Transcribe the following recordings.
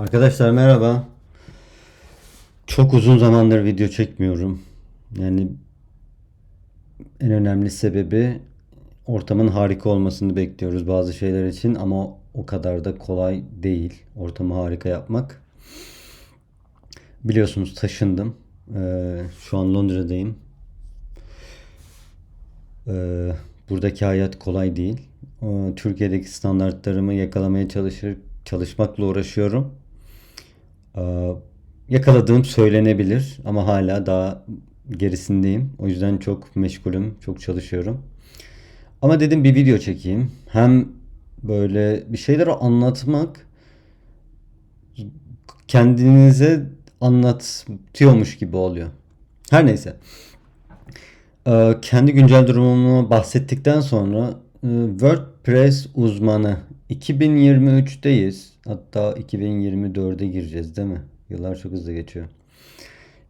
Arkadaşlar merhaba. Çok uzun zamandır video çekmiyorum. Yani en önemli sebebi ortamın harika olmasını bekliyoruz bazı şeyler için ama o kadar da kolay değil ortamı harika yapmak. Biliyorsunuz taşındım. Ee, şu an Londra'dayım. Ee, buradaki hayat kolay değil. Ee, Türkiye'deki standartlarımı yakalamaya çalışır, çalışmakla uğraşıyorum. Ee, yakaladığım söylenebilir ama hala daha gerisindeyim. O yüzden çok meşgulüm, çok çalışıyorum. Ama dedim bir video çekeyim. Hem böyle bir şeyleri anlatmak kendinize anlatıyormuş gibi oluyor. Her neyse. Ee, kendi güncel durumumu bahsettikten sonra e, WordPress uzmanı 2023'teyiz. Hatta 2024'e gireceğiz değil mi? Yıllar çok hızlı geçiyor.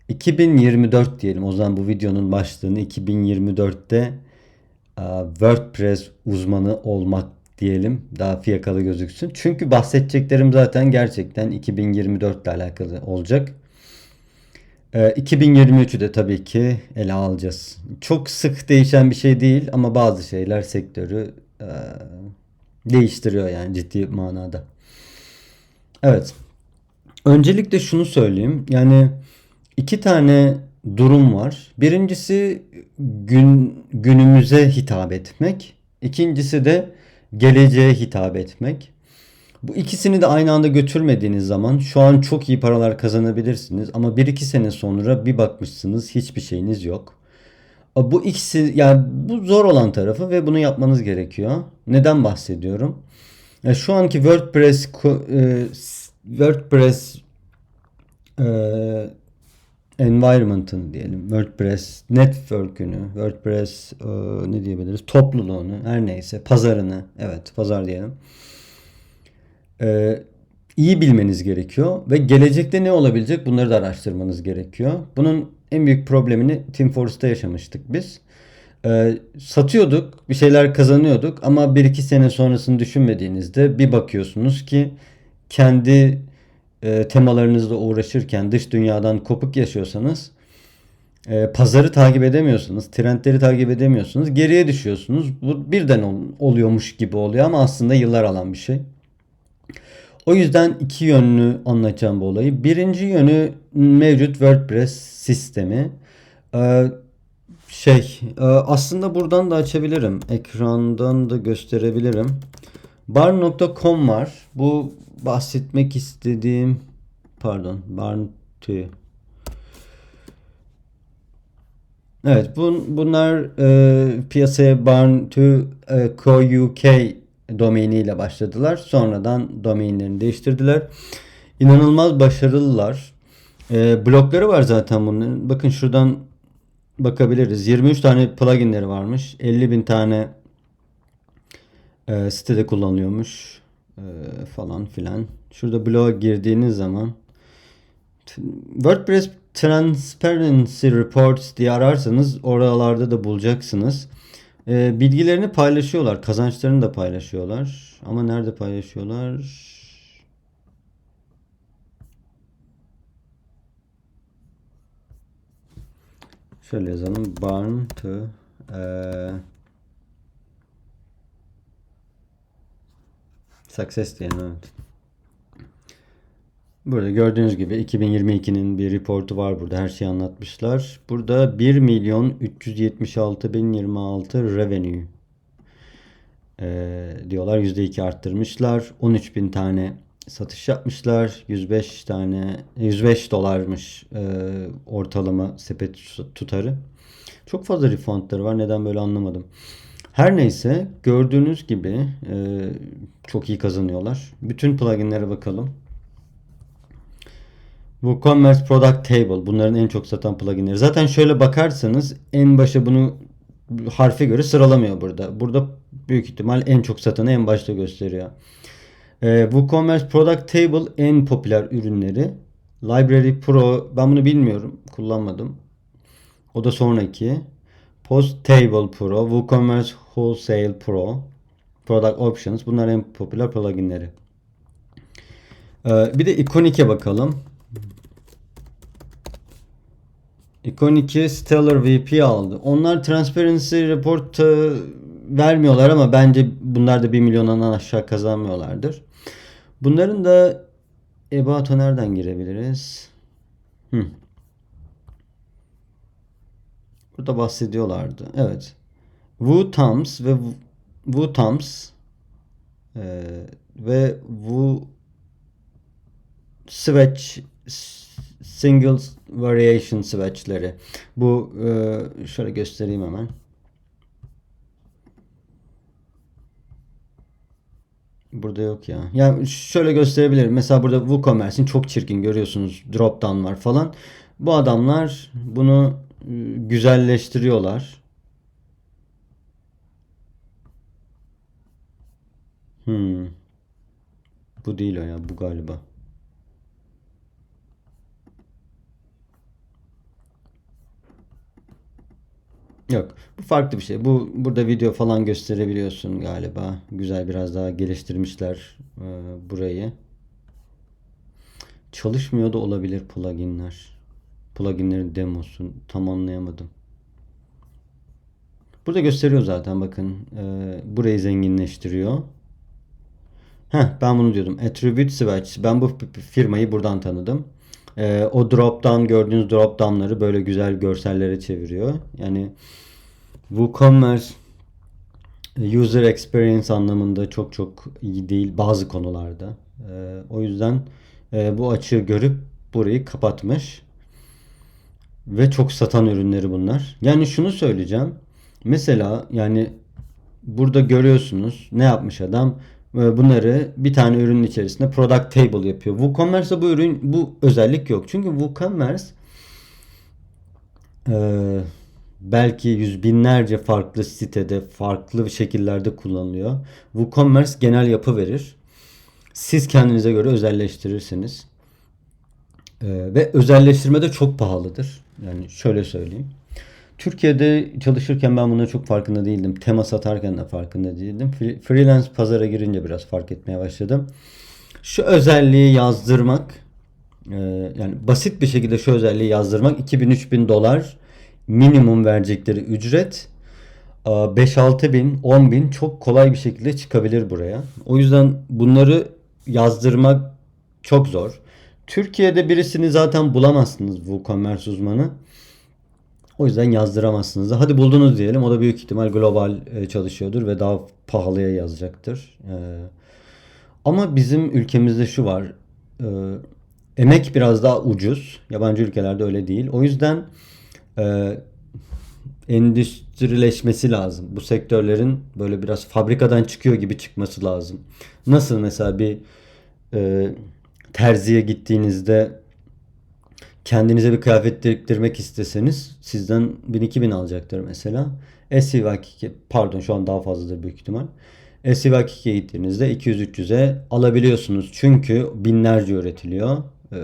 2024 diyelim. O zaman bu videonun başlığını 2024'te e, WordPress uzmanı olmak diyelim. Daha fiyakalı gözüksün. Çünkü bahsedeceklerim zaten gerçekten 2024 ile alakalı olacak. Ee, 2023'ü de tabii ki ele alacağız. Çok sık değişen bir şey değil ama bazı şeyler sektörü değiştiriyor yani ciddi manada. Evet. Öncelikle şunu söyleyeyim. Yani iki tane durum var. Birincisi gün günümüze hitap etmek. İkincisi de geleceğe hitap etmek. Bu ikisini de aynı anda götürmediğiniz zaman şu an çok iyi paralar kazanabilirsiniz ama 1-2 sene sonra bir bakmışsınız hiçbir şeyiniz yok. Bu ikisi yani bu zor olan tarafı ve bunu yapmanız gerekiyor. Neden bahsediyorum? Ya şu anki WordPress e, WordPress e, environment'ını diyelim. WordPress network'ünü, WordPress e, ne diyebiliriz? Topluluğunu, her neyse, pazarını, evet, pazar diyelim. E, iyi bilmeniz gerekiyor ve gelecekte ne olabilecek bunları da araştırmanız gerekiyor. Bunun en büyük problemini Team Fortress'ta yaşamıştık biz. E, satıyorduk, bir şeyler kazanıyorduk ama 1-2 sene sonrasını düşünmediğinizde bir bakıyorsunuz ki kendi e, temalarınızla uğraşırken dış dünyadan kopuk yaşıyorsanız e, pazarı takip edemiyorsunuz, trendleri takip edemiyorsunuz, geriye düşüyorsunuz. Bu birden ol, oluyormuş gibi oluyor ama aslında yıllar alan bir şey. O yüzden iki yönlü anlatacağım bu olayı. Birinci yönü mevcut WordPress sistemi. Ee, şey e, aslında buradan da açabilirim. Ekrandan da gösterebilirim. Barn.com var. Bu bahsetmek istediğim pardon Barn Evet bun, bunlar e, piyasaya Barn to e, Co UK domainiyle başladılar. Sonradan domainlerini değiştirdiler. İnanılmaz başarılılar. E, blokları var zaten bunun. Bakın şuradan bakabiliriz. 23 tane pluginleri varmış. 50 bin tane e, sitede kullanılıyormuş. E, falan filan. Şurada bloğa girdiğiniz zaman WordPress Transparency Reports diye ararsanız oralarda da bulacaksınız. E, bilgilerini paylaşıyorlar. Kazançlarını da paylaşıyorlar. Ama nerede paylaşıyorlar? Şöyle yazalım. Barn to e, success diyelim evet. Burada gördüğünüz gibi 2022'nin bir reportu var burada. Her şeyi anlatmışlar. Burada 1 milyon 376 bin 26 revenue ee, diyorlar. %2 arttırmışlar. 13 bin tane satış yapmışlar. 105 tane 105 dolarmış e, ortalama sepet tutarı. Çok fazla refundları var. Neden böyle anlamadım. Her neyse gördüğünüz gibi e, çok iyi kazanıyorlar. Bütün pluginlere bakalım. WooCommerce Product Table bunların en çok satan pluginleri. Zaten şöyle bakarsanız en başa bunu harfe göre sıralamıyor burada. Burada büyük ihtimal en çok satanı en başta gösteriyor. Ee, WooCommerce Product Table en popüler ürünleri. Library Pro ben bunu bilmiyorum. Kullanmadım. O da sonraki. Post Table Pro, WooCommerce Wholesale Pro, Product Options bunlar en popüler pluginleri. Ee, bir de Iconic'e bakalım. Iconic Stellar VP aldı. Onlar Transparency Report e, vermiyorlar ama bence bunlar da 1 milyondan aşağı kazanmıyorlardır. Bunların da Ebato nereden girebiliriz? Hı. Burada bahsediyorlardı. Evet. Wu Tams ve Wu Tams e, ve Wu Switch Single Variation Switch'leri. Bu e, şöyle göstereyim hemen. Burada yok ya. Yani şöyle gösterebilirim. Mesela burada WooCommerce'in çok çirkin görüyorsunuz. Drop down var falan. Bu adamlar bunu e, güzelleştiriyorlar. Hmm. Bu değil o ya. Bu galiba. Yok. Bu farklı bir şey. Bu burada video falan gösterebiliyorsun galiba. Güzel biraz daha geliştirmişler e, burayı. Çalışmıyor da olabilir pluginler. Pluginlerin demosu tam anlayamadım. Burada gösteriyor zaten bakın. E, burayı zenginleştiriyor. Heh, ben bunu diyordum. Attribute Swatch. Ben bu firmayı buradan tanıdım. E, o drop down gördüğünüz drop down'ları böyle güzel görsellere çeviriyor. Yani WooCommerce user experience anlamında çok çok iyi değil bazı konularda. E, o yüzden e, bu açığı görüp burayı kapatmış. Ve çok satan ürünleri bunlar. Yani şunu söyleyeceğim. Mesela yani burada görüyorsunuz ne yapmış adam? E, bunları bir tane ürünün içerisinde product table yapıyor. WooCommerce'da bu ürün bu özellik yok. Çünkü WooCommerce e, belki yüz binlerce farklı sitede farklı şekillerde kullanılıyor. WooCommerce genel yapı verir. Siz kendinize göre özelleştirirsiniz. Ee, ve özelleştirme de çok pahalıdır. Yani şöyle söyleyeyim. Türkiye'de çalışırken ben bunları çok farkında değildim. Tema satarken de farkında değildim. Freelance pazara girince biraz fark etmeye başladım. Şu özelliği yazdırmak e, yani basit bir şekilde şu özelliği yazdırmak 2000-3000 dolar minimum verecekleri ücret 5-6 bin, 10 bin çok kolay bir şekilde çıkabilir buraya. O yüzden bunları yazdırmak çok zor. Türkiye'de birisini zaten bulamazsınız bu WooCommerce uzmanı. O yüzden yazdıramazsınız. Hadi buldunuz diyelim. O da büyük ihtimal global e, çalışıyordur ve daha pahalıya yazacaktır. E, ama bizim ülkemizde şu var. E, emek biraz daha ucuz. Yabancı ülkelerde öyle değil. O yüzden endüstrileşmesi lazım. Bu sektörlerin böyle biraz fabrikadan çıkıyor gibi çıkması lazım. Nasıl mesela bir terziye gittiğinizde kendinize bir kıyafet diktirmek isteseniz sizden 1000-2000 alacaktır mesela. SCV pardon şu an daha fazladır büyük ihtimal. SCV2'ye gittiğinizde 200-300'e alabiliyorsunuz. Çünkü binlerce üretiliyor. Ee,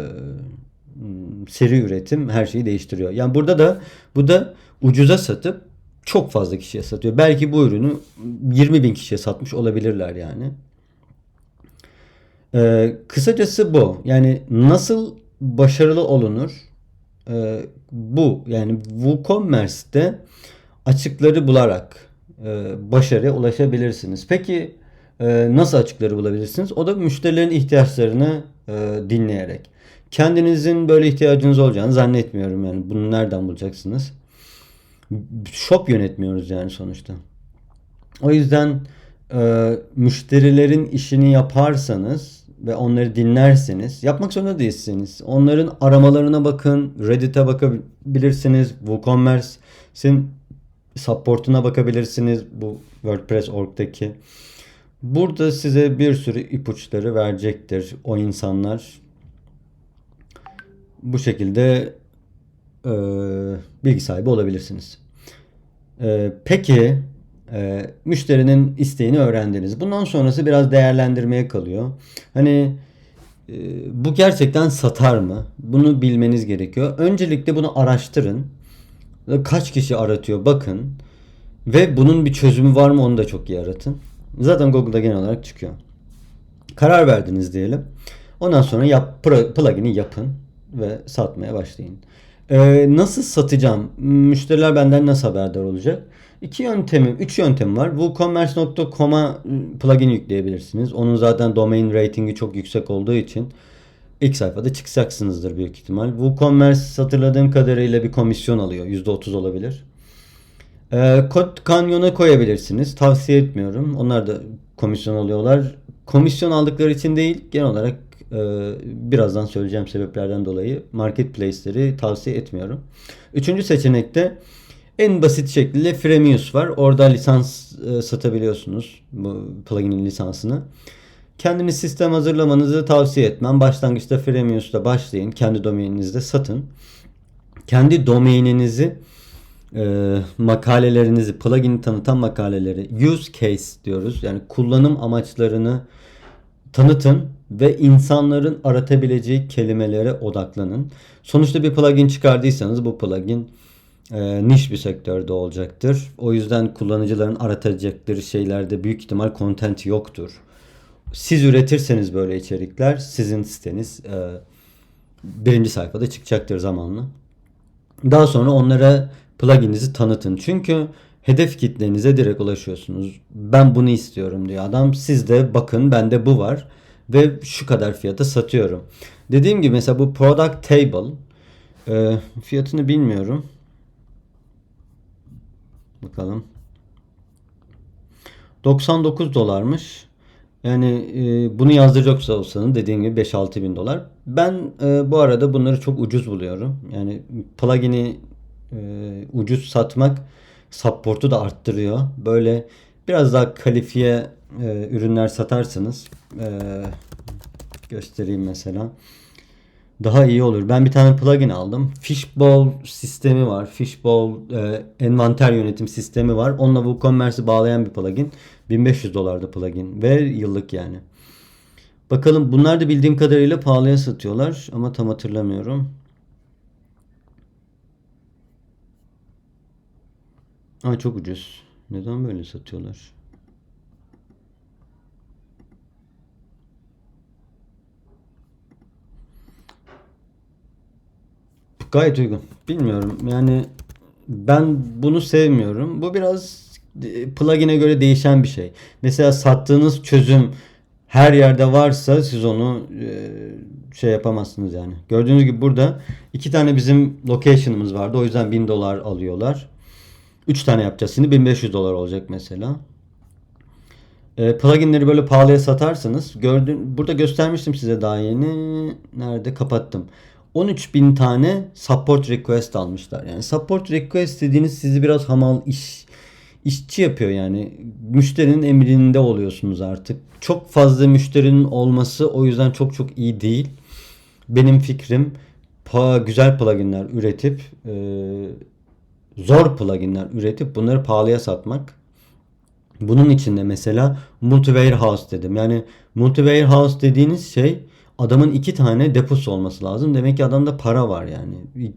seri üretim her şeyi değiştiriyor. Yani burada da bu da ucuza satıp çok fazla kişiye satıyor. Belki bu ürünü 20 bin kişiye satmış olabilirler yani. Ee, kısacası bu. Yani nasıl başarılı olunur? Ee, bu. Yani WooCommerce'de açıkları bularak e, başarıya ulaşabilirsiniz. Peki e, nasıl açıkları bulabilirsiniz? O da müşterilerin ihtiyaçlarını e, dinleyerek. Kendinizin böyle ihtiyacınız olacağını zannetmiyorum yani. Bunu nereden bulacaksınız? Shop yönetmiyoruz yani sonuçta. O yüzden e, müşterilerin işini yaparsanız ve onları dinlerseniz yapmak zorunda değilsiniz. Onların aramalarına bakın, Reddit'e bakabilirsiniz, WooCommerce'in support'una bakabilirsiniz bu WordPress org'daki. Burada size bir sürü ipuçları verecektir o insanlar bu şekilde e, bilgi sahibi olabilirsiniz. E, peki e, müşterinin isteğini öğrendiniz. Bundan sonrası biraz değerlendirmeye kalıyor. Hani e, bu gerçekten satar mı? Bunu bilmeniz gerekiyor. Öncelikle bunu araştırın. Kaç kişi aratıyor bakın. Ve bunun bir çözümü var mı onu da çok iyi aratın. Zaten Google'da genel olarak çıkıyor. Karar verdiniz diyelim. Ondan sonra yap, plugin'i yapın ve satmaya başlayın. Ee, nasıl satacağım? Müşteriler benden nasıl haberdar olacak? İki yöntemim, üç yöntem var. WooCommerce.com'a plugin yükleyebilirsiniz. Onun zaten domain ratingi çok yüksek olduğu için ilk sayfada çıkacaksınızdır büyük ihtimal. WooCommerce hatırladığım kadarıyla bir komisyon alıyor. %30 olabilir. Ee, Kod Canyon'a koyabilirsiniz. Tavsiye etmiyorum. Onlar da komisyon alıyorlar. Komisyon aldıkları için değil, genel olarak e, birazdan söyleyeceğim sebeplerden dolayı marketplace'leri tavsiye etmiyorum. Üçüncü seçenekte en basit şekilde Freemius var. Orada lisans e, satabiliyorsunuz. Bu plugin'in lisansını. Kendiniz sistem hazırlamanızı tavsiye etmem. Başlangıçta Freemius'ta başlayın. Kendi domaininizde satın. Kendi domaininizi e, makalelerinizi, plugin'i tanıtan makaleleri use case diyoruz. Yani kullanım amaçlarını tanıtın ve insanların aratabileceği kelimelere odaklanın. Sonuçta bir plugin çıkardıysanız bu plugin e, niş bir sektörde olacaktır. O yüzden kullanıcıların aratacakları şeylerde büyük ihtimal content yoktur. Siz üretirseniz böyle içerikler sizin siteniz e, birinci sayfada çıkacaktır zamanla. Daha sonra onlara plugininizi tanıtın. Çünkü hedef kitlenize direkt ulaşıyorsunuz. Ben bunu istiyorum diyor adam. Siz de bakın bende bu var ve şu kadar fiyata satıyorum. Dediğim gibi mesela bu product table e, fiyatını bilmiyorum. Bakalım. 99 dolarmış. Yani e, bunu yazdıracak olsanız dediğim gibi 5-6 bin dolar. Ben e, bu arada bunları çok ucuz buluyorum. Yani plugin'i e, ucuz satmak support'u da arttırıyor. Böyle biraz daha kalifiye e, ürünler satarsanız e, göstereyim mesela. Daha iyi olur. Ben bir tane plugin aldım. Fishbowl sistemi var. Fishbowl e, envanter yönetim sistemi var. Onunla WooCommerce'ı bağlayan bir plugin. 1500 dolarda plugin ve yıllık yani. Bakalım bunlar da bildiğim kadarıyla pahalıya satıyorlar ama tam hatırlamıyorum. Aa çok ucuz. Neden böyle satıyorlar? Gayet uygun. Bilmiyorum. Yani ben bunu sevmiyorum. Bu biraz e, plugin'e göre değişen bir şey. Mesela sattığınız çözüm her yerde varsa siz onu e, şey yapamazsınız yani. Gördüğünüz gibi burada iki tane bizim location'ımız vardı. O yüzden 1000 dolar alıyorlar. 3 tane yapacağız. Şimdi 1500 dolar olacak mesela. E, pluginleri böyle pahalıya satarsanız gördüğün burada göstermiştim size daha yeni. Nerede kapattım. 13 bin tane support request almışlar. Yani support request dediğiniz sizi biraz hamal iş işçi yapıyor yani. Müşterinin emrinde oluyorsunuz artık. Çok fazla müşterinin olması o yüzden çok çok iyi değil. Benim fikrim pa güzel pluginler üretip e, zor pluginler üretip bunları pahalıya satmak. Bunun içinde mesela multi-warehouse dedim. Yani multi-warehouse dediğiniz şey adamın iki tane deposu olması lazım. Demek ki adamda para var yani.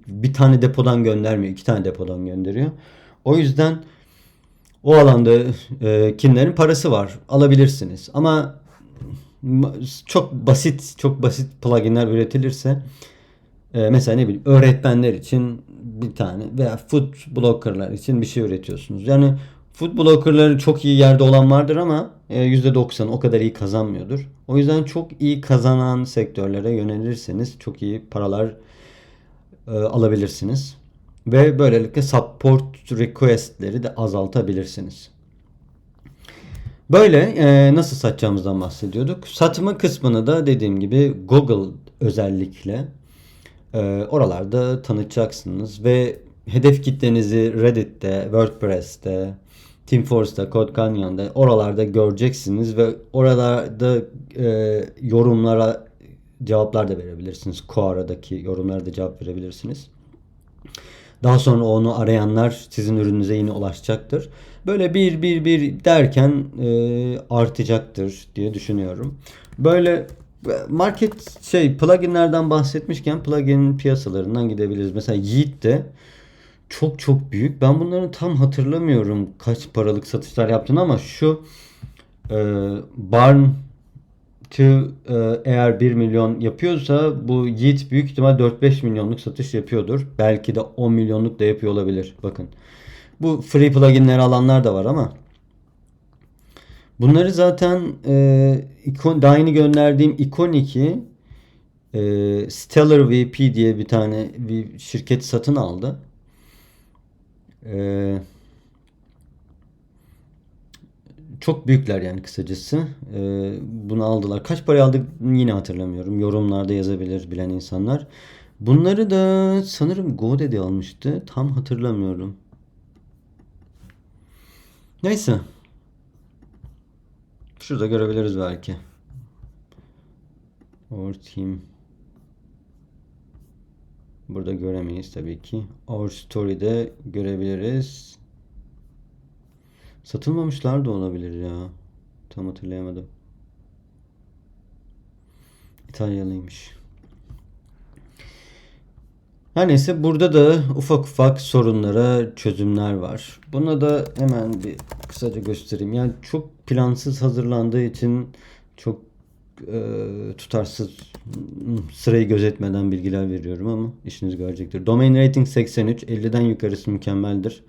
Bir tane depodan göndermiyor. iki tane depodan gönderiyor. O yüzden o alanda e, kimlerin parası var. Alabilirsiniz. Ama çok basit çok basit pluginler üretilirse e, mesela ne bileyim öğretmenler için bir tane veya food blockerlar için bir şey üretiyorsunuz. Yani food blockerları çok iyi yerde olan vardır ama e, %90 o kadar iyi kazanmıyordur. O yüzden çok iyi kazanan sektörlere yönelirseniz çok iyi paralar e, alabilirsiniz. Ve böylelikle support requestleri de azaltabilirsiniz. Böyle e, nasıl satacağımızdan bahsediyorduk. Satma kısmını da dediğim gibi Google özellikle e, oralarda tanıtacaksınız ve hedef kitlenizi Reddit'te, WordPress'te, TeamForce'da, Code Canyon'da oralarda göreceksiniz ve oralarda e, yorumlara cevaplar da verebilirsiniz. Quora'daki yorumlara da cevap verebilirsiniz. Daha sonra onu arayanlar sizin ürününüze yine ulaşacaktır. Böyle bir bir bir derken e, artacaktır diye düşünüyorum. Böyle market şey pluginlerden bahsetmişken plugin piyasalarından gidebiliriz. Mesela Yeet de çok çok büyük. Ben bunların tam hatırlamıyorum kaç paralık satışlar yaptığını ama şu e, Barn to e, eğer 1 milyon yapıyorsa bu Yiğit büyük ihtimal 4-5 milyonluk satış yapıyordur. Belki de 10 milyonluk da yapıyor olabilir. Bakın. Bu free pluginleri alanlar da var ama bunları zaten e, ikon, daha yeni gönderdiğim Icon2 e, Stellar VP diye bir tane bir şirket satın aldı. Eee çok büyükler yani kısacası. Ee, bunu aldılar. Kaç para aldık yine hatırlamıyorum. Yorumlarda yazabilir bilen insanlar. Bunları da sanırım GoDaddy almıştı. Tam hatırlamıyorum. Neyse. Şurada görebiliriz belki. Our team. Burada göremeyiz tabii ki. Our story'de görebiliriz. Satılmamışlar da olabilir ya. Tam hatırlayamadım. İtalyalıymış. Her neyse burada da ufak ufak sorunlara çözümler var. Buna da hemen bir kısaca göstereyim. Yani çok plansız hazırlandığı için çok e, tutarsız sırayı gözetmeden bilgiler veriyorum ama işiniz görecektir. Domain rating 83, 50'den yukarısı mükemmeldir.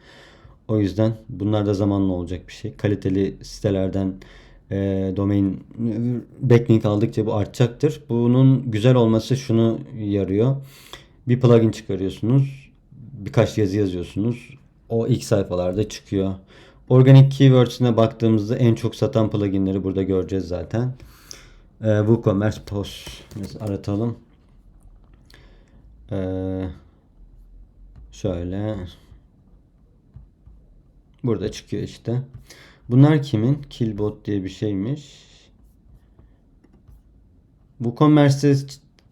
O yüzden bunlar da zamanla olacak bir şey. Kaliteli sitelerden e, domain backlink aldıkça bu artacaktır. Bunun güzel olması şunu yarıyor. Bir plugin çıkarıyorsunuz. Birkaç yazı yazıyorsunuz. O ilk sayfalarda çıkıyor. Organic keywords'ine baktığımızda en çok satan pluginleri burada göreceğiz zaten. E, WooCommerce Post aratalım. E, şöyle Burada çıkıyor işte. Bunlar kimin? Killbot diye bir şeymiş. WooCommerce'de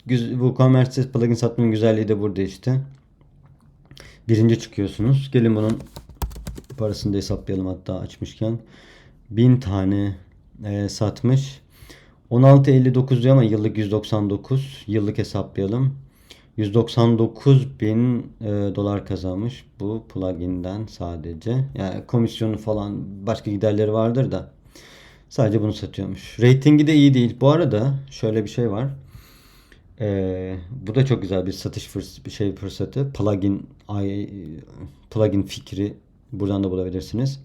WooCommerce'de plugin satmanın güzelliği de burada işte. Birinci çıkıyorsunuz. Gelin bunun parasını da hesaplayalım hatta açmışken. 1000 tane e, satmış. 16.59 diyor ama yıllık 199. Yıllık hesaplayalım. 199 bin e, dolar kazanmış bu pluginden sadece. Yani komisyonu falan başka giderleri vardır da sadece bunu satıyormuş. Ratingi de iyi değil. Bu arada şöyle bir şey var. E, bu da çok güzel bir satış fırs bir şey fırsatı. Plugin plugin fikri buradan da bulabilirsiniz.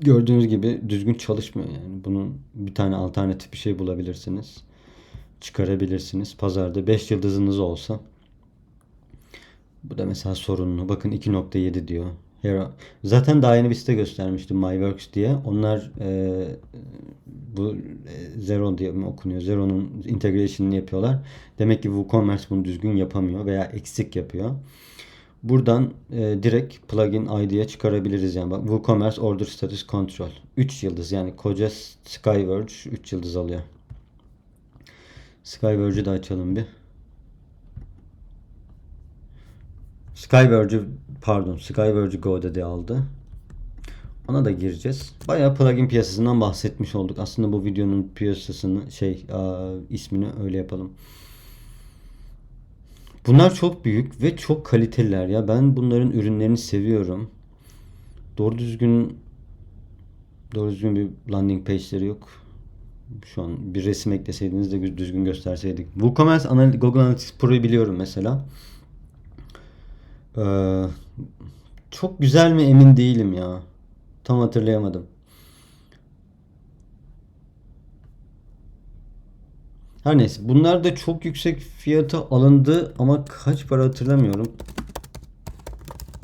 Gördüğünüz gibi düzgün çalışmıyor yani. Bunun bir tane alternatif bir şey bulabilirsiniz çıkarabilirsiniz. Pazarda 5 yıldızınız olsa bu da mesela sorunlu. Bakın 2.7 diyor. Hero. Zaten daha yeni bir site göstermiştim MyWorks diye. Onlar e, bu e, Zero diye mi okunuyor? Zero'nun integration'ını yapıyorlar. Demek ki WooCommerce bunu düzgün yapamıyor veya eksik yapıyor. Buradan e, direkt plugin ID'ye çıkarabiliriz yani. Bak WooCommerce Order Status Control. 3 yıldız yani koca Skyverge 3 yıldız alıyor. Skyverge'ü de açalım bir. Skyverge'ü pardon Skyverge Go'da aldı. Ona da gireceğiz. Bayağı plugin piyasasından bahsetmiş olduk. Aslında bu videonun piyasasını şey a, ismini öyle yapalım. Bunlar çok büyük ve çok kaliteliler ya. Ben bunların ürünlerini seviyorum. Doğru düzgün doğru düzgün bir landing page'leri yok. Şu an bir resim ekleseydiniz de düzgün gösterseydik. WooCommerce Anal Google Analytics Pro'yu biliyorum mesela. Ee, çok güzel mi emin değilim ya. Tam hatırlayamadım. Her neyse bunlar da çok yüksek fiyata alındı ama kaç para hatırlamıyorum.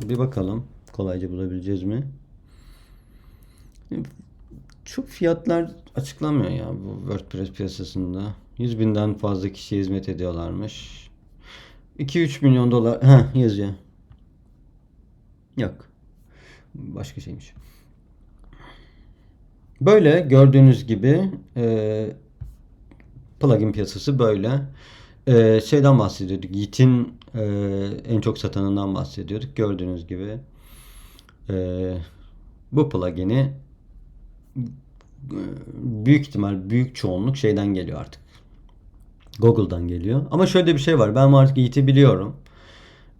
Bir bakalım kolayca bulabileceğiz mi? Çok fiyatlar açıklanmıyor ya bu WordPress piyasasında. 100 binden fazla kişiye hizmet ediyorlarmış. 2-3 milyon dolar ha yazıyor. Yok. Başka şeymiş. Böyle gördüğünüz gibi e, plugin piyasası böyle. E, şeyden bahsediyorduk. Yiğit'in e, en çok satanından bahsediyorduk. Gördüğünüz gibi e, bu plugin'i büyük ihtimal büyük çoğunluk şeyden geliyor artık. Google'dan geliyor. Ama şöyle bir şey var. Ben artık Yiğit'i biliyorum.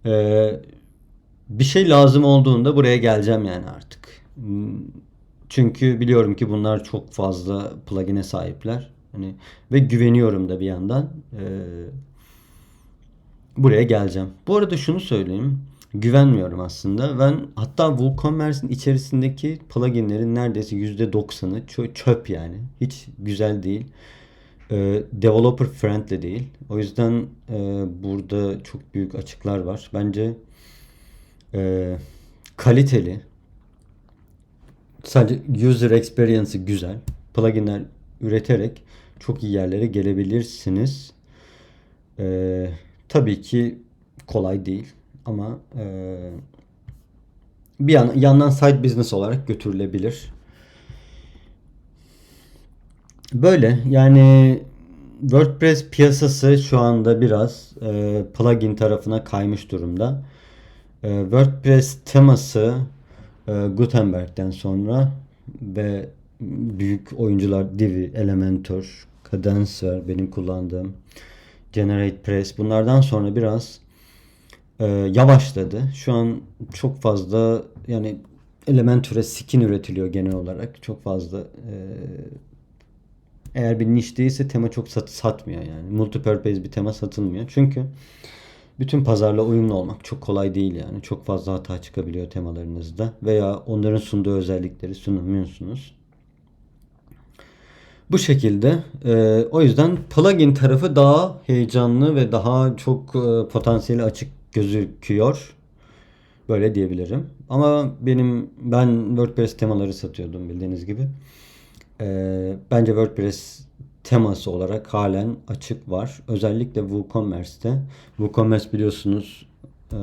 Ee, bir şey lazım olduğunda buraya geleceğim yani artık. Çünkü biliyorum ki bunlar çok fazla plugin'e sahipler. Hani ve güveniyorum da bir yandan. Ee, buraya geleceğim. Bu arada şunu söyleyeyim. Güvenmiyorum aslında. Ben hatta WooCommerce'in içerisindeki pluginlerin neredeyse %90'ı çö- çöp yani. Hiç güzel değil. Ee, developer friendly değil. O yüzden e, burada çok büyük açıklar var. Bence e, kaliteli sadece user experience'ı güzel. Pluginler üreterek çok iyi yerlere gelebilirsiniz. Ee, tabii ki kolay değil ama e, bir yan, yandan side business olarak götürülebilir. Böyle yani WordPress piyasası şu anda biraz e, plugin tarafına kaymış durumda. E, WordPress teması e, Gutenberg'den sonra ve büyük oyuncular Divi, Elementor, Cadence benim kullandığım. Generate Press bunlardan sonra biraz e, yavaşladı. Şu an çok fazla yani Elementor'e skin üretiliyor genel olarak. Çok fazla e, eğer bir niş değilse tema çok sat, satmıyor yani. Multipurpose bir tema satılmıyor. Çünkü bütün pazarla uyumlu olmak çok kolay değil yani. Çok fazla hata çıkabiliyor temalarınızda veya onların sunduğu özellikleri sunamıyorsunuz. Bu şekilde e, o yüzden plugin tarafı daha heyecanlı ve daha çok e, potansiyeli açık gözüküyor. Böyle diyebilirim. Ama benim ben WordPress temaları satıyordum bildiğiniz gibi. E, bence WordPress teması olarak halen açık var. Özellikle WooCommerce'te. WooCommerce biliyorsunuz e,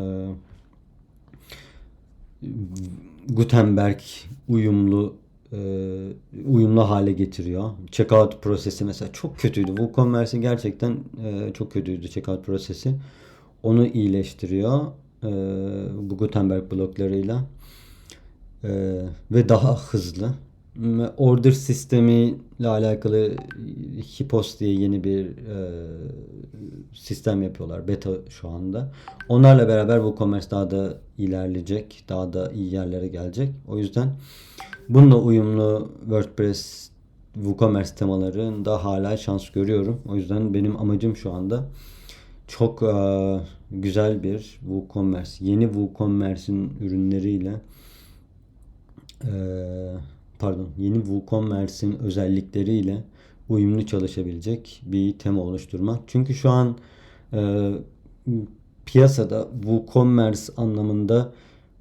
Gutenberg uyumlu uyumlu hale getiriyor. Checkout prosesi mesela çok kötüydü. WooCommerce'in gerçekten e, çok kötüydü checkout prosesi. Onu iyileştiriyor e, bu Gutenberg bloklarıyla e, ve daha hızlı. Order sistemi ile alakalı Hippos diye yeni bir e, sistem yapıyorlar. Beta şu anda. Onlarla beraber WooCommerce daha da ilerleyecek. Daha da iyi yerlere gelecek. O yüzden bununla uyumlu WordPress WooCommerce temalarında hala şans görüyorum. O yüzden benim amacım şu anda çok e, güzel bir WooCommerce, yeni WooCommerce'in ürünleriyle e, pardon, yeni WooCommerce'in özellikleriyle uyumlu çalışabilecek bir tema oluşturmak. Çünkü şu an e, piyasada WooCommerce anlamında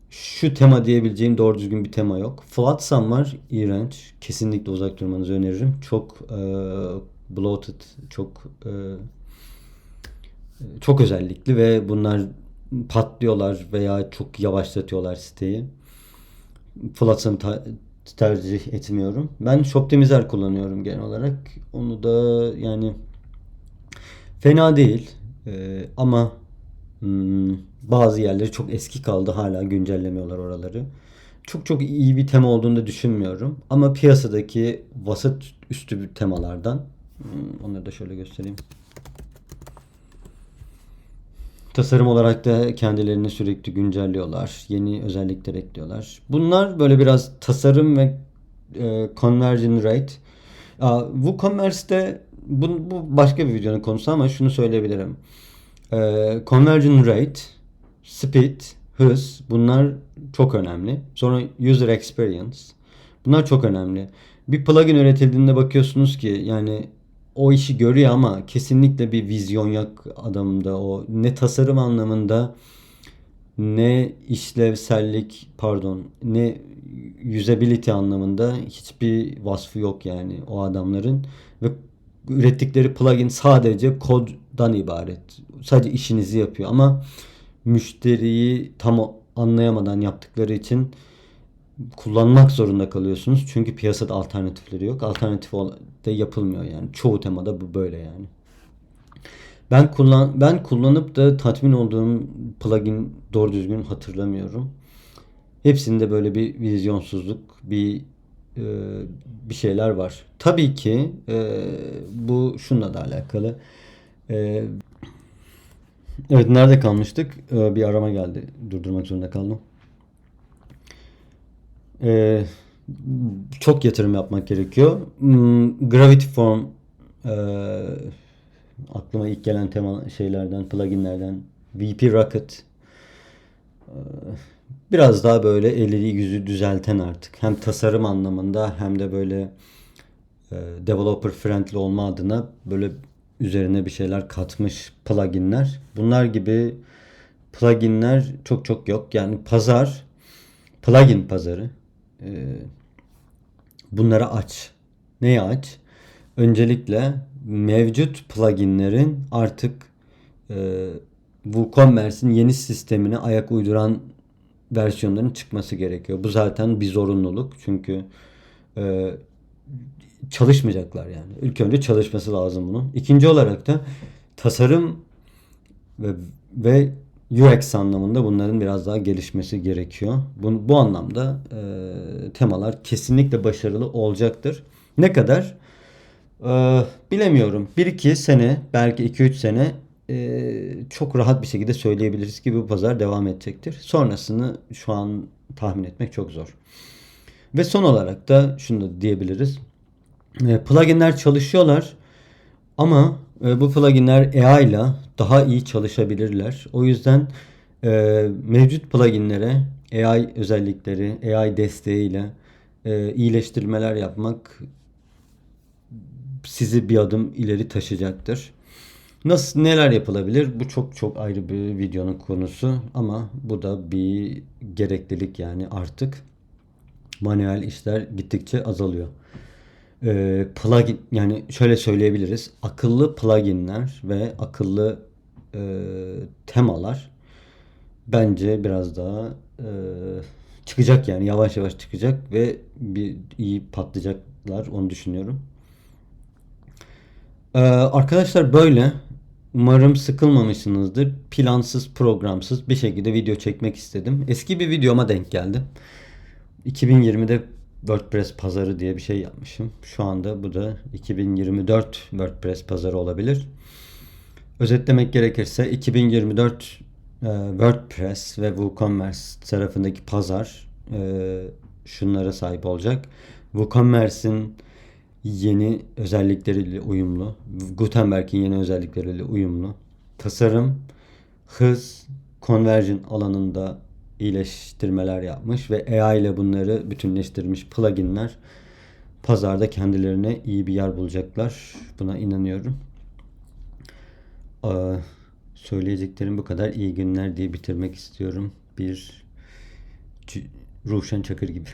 şu tema diyebileceğim doğru düzgün bir tema yok. Flotsam var. iğrenç. Kesinlikle uzak durmanızı öneririm. Çok e, bloated, çok e, çok özellikli ve bunlar patlıyorlar veya çok yavaşlatıyorlar siteyi. Flotsam tercih etmiyorum. Ben Shoptimizer kullanıyorum genel olarak. Onu da yani fena değil. Ee, ama hmm, bazı yerleri çok eski kaldı. Hala güncellemiyorlar oraları. Çok çok iyi bir tema olduğunu düşünmüyorum. Ama piyasadaki vasat üstü bir temalardan. Hmm, onları da şöyle göstereyim. Tasarım olarak da kendilerini sürekli güncelliyorlar. Yeni özellikler ekliyorlar. Bunlar böyle biraz tasarım ve e, conversion rate. Aa, WooCommerce'de bu, bu başka bir videonun konusu ama şunu söyleyebilirim. E, conversion rate, speed, hız bunlar çok önemli. Sonra user experience. Bunlar çok önemli. Bir plugin üretildiğinde bakıyorsunuz ki yani o işi görüyor ama kesinlikle bir vizyon yok adamda o ne tasarım anlamında ne işlevsellik pardon ne usability anlamında hiçbir vasfı yok yani o adamların ve ürettikleri plugin sadece koddan ibaret. Sadece işinizi yapıyor ama müşteriyi tam anlayamadan yaptıkları için kullanmak zorunda kalıyorsunuz. Çünkü piyasada alternatifleri yok. Alternatif de yapılmıyor yani. Çoğu temada bu böyle yani. Ben kullan ben kullanıp da tatmin olduğum plugin doğru düzgün hatırlamıyorum. Hepsinde böyle bir vizyonsuzluk, bir e, bir şeyler var. Tabii ki e, bu şunla da alakalı. E, evet nerede kalmıştık? E, bir arama geldi. Durdurmak zorunda kaldım. E, çok yatırım yapmak gerekiyor. Hmm, Gravity Form Ee, aklıma ilk gelen tema şeylerden, pluginlerden VP Rocket. Ee, biraz daha böyle eli yüzü düzelten artık. Hem tasarım anlamında hem de böyle e, developer friendly olma adına böyle üzerine bir şeyler katmış pluginler. Bunlar gibi pluginler çok çok yok. Yani pazar, plugin pazarı. E, bunları aç. Neyi aç? Öncelikle mevcut pluginlerin artık e, WooCommerce'in yeni sistemine ayak uyduran versiyonların çıkması gerekiyor. Bu zaten bir zorunluluk. Çünkü e, çalışmayacaklar yani. İlk önce çalışması lazım bunun. İkinci olarak da tasarım ve, ve UX anlamında bunların biraz daha gelişmesi gerekiyor. Bu, bu anlamda e, temalar kesinlikle başarılı olacaktır. Ne kadar? E, bilemiyorum. 1-2 sene, belki 2-3 sene e, çok rahat bir şekilde söyleyebiliriz ki bu pazar devam edecektir. Sonrasını şu an tahmin etmek çok zor. Ve son olarak da şunu da diyebiliriz. E, pluginler çalışıyorlar ama bu pluginler AI ile daha iyi çalışabilirler. O yüzden e, mevcut pluginlere AI özellikleri, AI desteğiyle e, iyileştirmeler yapmak sizi bir adım ileri taşıyacaktır. Nasıl neler yapılabilir? Bu çok çok ayrı bir videonun konusu ama bu da bir gereklilik yani artık manuel işler gittikçe azalıyor. Ee, plugin yani şöyle söyleyebiliriz. Akıllı pluginler ve akıllı e, temalar bence biraz daha e, çıkacak yani yavaş yavaş çıkacak ve bir iyi patlayacaklar onu düşünüyorum. Ee, arkadaşlar böyle. Umarım sıkılmamışsınızdır. Plansız, programsız bir şekilde video çekmek istedim. Eski bir videoma denk geldi. 2020'de WordPress pazarı diye bir şey yapmışım. Şu anda bu da 2024 WordPress pazarı olabilir. Özetlemek gerekirse 2024 e, WordPress ve WooCommerce tarafındaki pazar e, şunlara sahip olacak. WooCommerce'in yeni özellikleriyle uyumlu. Gutenberg'in yeni özellikleriyle uyumlu. Tasarım, hız, conversion alanında iyileştirmeler yapmış ve AI ile bunları bütünleştirmiş pluginler pazarda kendilerine iyi bir yer bulacaklar. Buna inanıyorum. Ee, söyleyeceklerim bu kadar. İyi günler diye bitirmek istiyorum. Bir Ruşen Çakır gibi.